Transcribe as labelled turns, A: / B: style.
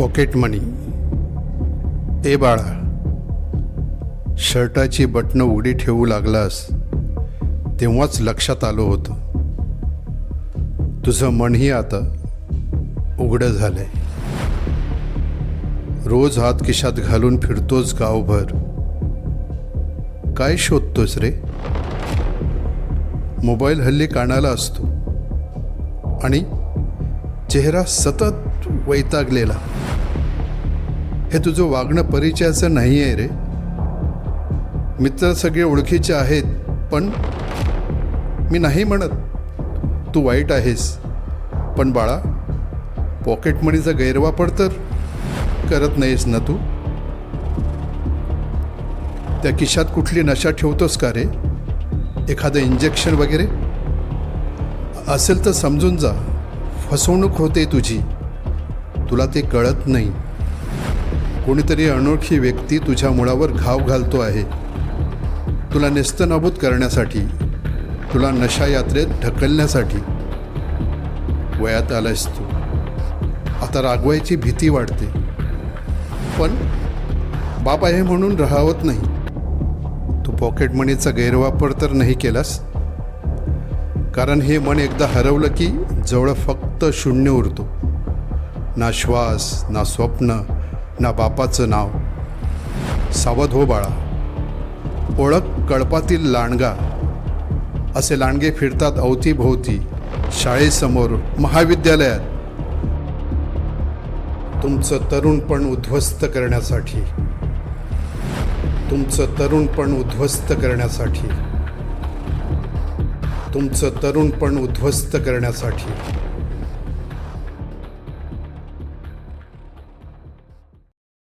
A: Pocket मनी ए बाळा शर्टाची बटणं उघडी ठेवू लागलास तेव्हाच लक्षात आलो होतं. तुझं मनही आता उघडं झालंय. रोज हात खिशात घालून फिरतोस गावभर. काय शोधतोस रे? मोबाईल हल्ली कानाला असतो. आणि चेहरा सतत वैतागलेला. हे तुझं वागणं परिचयाचं नाही आहे रे. मित्र सगळे ओळखीचे आहेत पण मी नाही म्हणत. तू वाईट आहेस. पण बाळा पॉकेट मनीचा गैरवापर तर करत नाहीस ना तू? त्या खिशात कुठली नशा ठेवतोस का रे? एखादं इंजेक्शन वगैरे? असेल तर समजून जा. फसवणूक होते तुझी. तुला ते कळत नाही. कोणीतरी अनोळखी व्यक्ती तुझ्या मुळावर घाव घालतो आहे. तुला नेस्तनाबूत करण्यासाठी तुला नशा यात्रेत ढकलण्यासाठी वयात आलायस तू. आता रागवायची भीती वाटते पण बाप आहे म्हणून राहावत नाही. तू पॉकेट मनीचा गैरवापर तर नाही केलास? कारण हे मन एकदा हरवलं की जवळ फक्त शून्य उरतो. ना श्वास ना स्वप्न ना बापाचं नाव. सावध हो बाळा. ओळख कळपातील लांडगा. असे लांडगे फिरतात अवतीभोवती शाळेसमोर महाविद्यालयात. तुमचं तरुणपण उद्ध्वस्त करण्यासाठी. तुमचं तरुणपण उद्ध्वस्त करण्यासाठी. तुमचं तरुणपण उद्ध्वस्त करण्यासाठी.